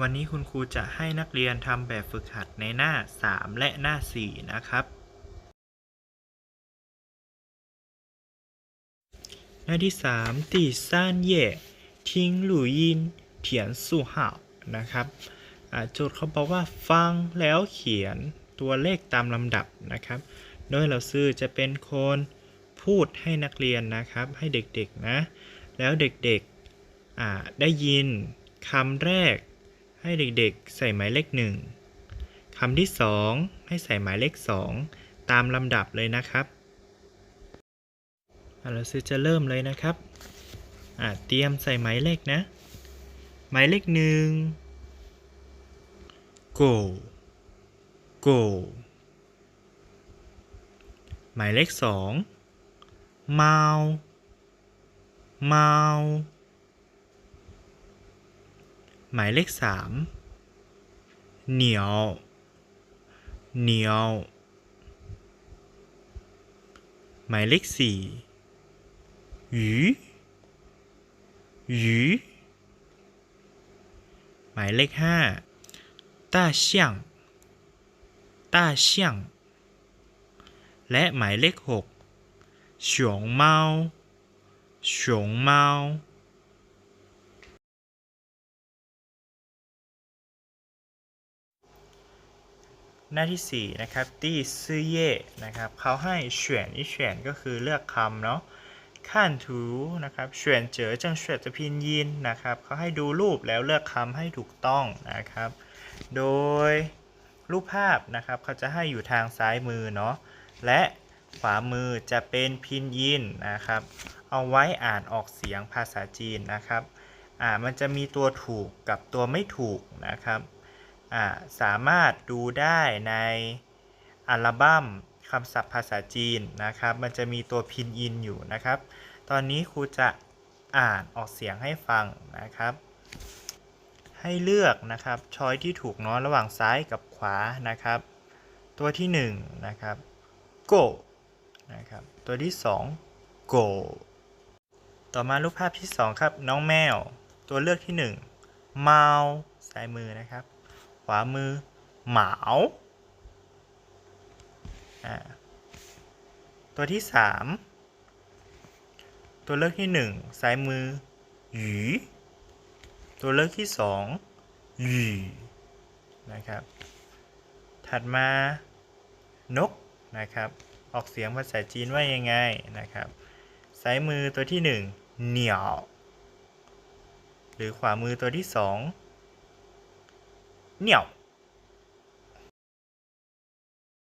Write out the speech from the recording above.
วันนี้คุณครูจะให้นักเรียนทำแบบฝึกหัดในหน้า 3 และหน้า 4 นะครับ หน้าที่ 3ตีซ่านเย่ทิ้งหลุยินเถียนสู่ห่านะครับโจทย์เขาบอกว่าฟังแล้วเขียนตัวเลขตามลำดับนะครับ โดยเราซื้อจะเป็นคนพูดให้นักเรียนนะครับ ให้เด็กๆนะ แล้วเด็กๆได้ยินคำแรก ให้เด็กๆ ใส่หมายเลขหนึ่งคำที่สองให้ใส่หมายเลขสองตามลำดับเลยนะครับเราซื้อจะเริ่มเลยนะครับเตรียมใส่หมายเลขนะ หมายเลขหนึ่ง go go หมายเลขสองเมาเมา หมายเลขสามเหนียว เหนียว หมายเลขสี่หยูหยูหมายเลขห้าต้าเซียงต้าเซียงและหมายเลขหกฉงเมาฉงเมา หน้าที่ 4 นะครับตี้ซื่อเย่นะครับเขาให้เฉวนอีเฉวนก็คือเลือกคำเนาะขั้นถูนะครับเฉวนเจอจังเฉวนจะพินยินนะครับเขาให้ดูรูปแล้วเลือกคำให้ถูกต้องนะครับ โดยรูปภาพนะครับเขาจะให้อยู่ทางซ้ายมือเนาะและขวามือจะเป็นพินยินนะครับ เอาไว้อ่านออกเสียงภาษาจีนนะครับ อ่ามันจะมีตัวถูกกับตัวไม่ถูกนะครับ สามารถดูได้ในอัลบั้มคำศัพท์ภาษาจีนนะครับ มันจะมีตัวพินยินอยู่นะครับ ตอนนี้ครูจะอ่านออกเสียงให้ฟังนะครับ ให้เลือกนะครับ ช้อยที่ถูกเนาะระหว่างซ้ายกับขวานะครับ ตัวที่1นงนะครับ go นะครับ ตัวที่ 2 go ต่อมารูปภาพที่ 2 ครับ น้องแมว ตัวเลือกที่1เมาซ้ายมือนะครับ วามือเหมาตัวที่ 3 ตัวเลือกที่ 1 ซ้ายมือหยีตัวเลือกที่2หยีนะครับ ถัดมานกนะครับ ออกเสียงภาษาจีนว่ายังไงนะครับ ซ้ายมือตัวที่ 1 เหนียว หรือขวามือตัวที่ 2 Now,